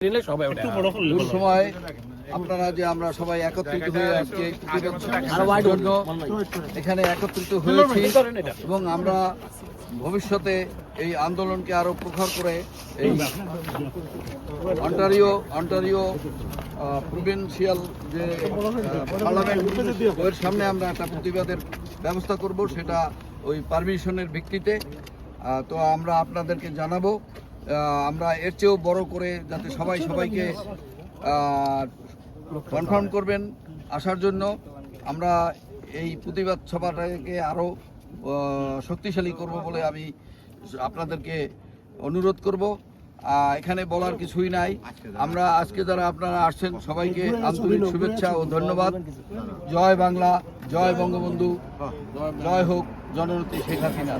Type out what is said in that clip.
নিলে সবাই সময় আপনারা যে আমরা সবাই একত্রিত হয়ে আজকে জন্য এখানে একত্রিত হয়েছি এবং আমরা ভবিষ্যতে এই আন্দোলনকে আরও প্রখর করে এই অন্টারিও অন্টারিও প্রভিন্সিয়াল যে পার্লামেন্ট ওর সামনে আমরা একটা প্রতিবাদের ব্যবস্থা করব সেটা ওই পারমিশনের ভিত্তিতে। তো আমরা আপনাদেরকে জানাব। আমরা এর চেয়েও বড় করে যাতে সবাই সবাইকে কনফার্ম করবেন আসার জন্য, আমরা এই প্রতিবাদ সভাটাকে আরও শক্তিশালী করব বলে আমি আপনাদেরকে অনুরোধ করব। এখানে বলার কিছুই নাই। আমরা আজকে যারা আপনারা আসছেন, সবাইকে আন্তরিক শুভেচ্ছা ও ধন্যবাদ। জয় বাংলা, জয় বঙ্গবন্ধু, জয় হোক জননেত্রী শেখ হাসিনা।